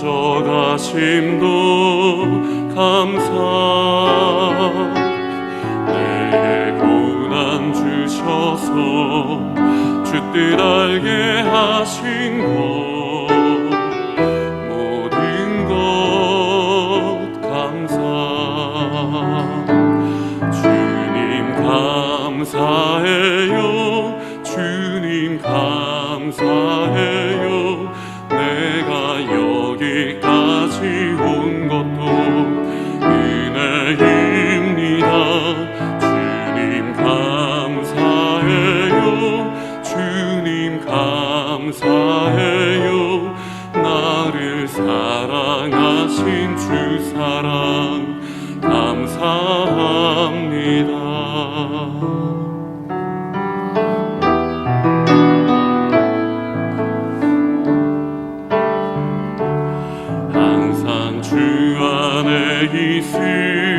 가져가심도 감사. 내게 고난 주셔서 주 뜻 알게 하신 것 모든 것 감사. 주님 감사해요. 주님 감사해 감사해요 나를 사랑하신 주 사랑 감사합니다. 항상 주 안에 있음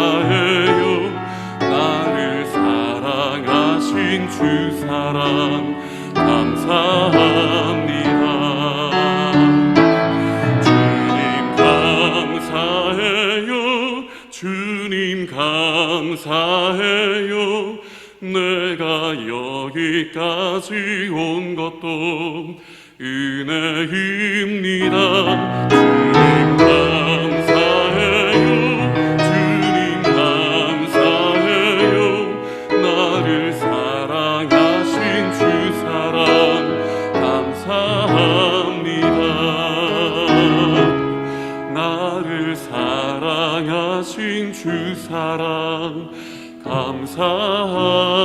감사해요. 나를 사랑하신 주 사랑 감사합니다. 주님 감사해요. 주님 감사해요. 내가 여기까지 온 것도 은혜입니다. 주님 감사 하신 주 사랑 감사합니다.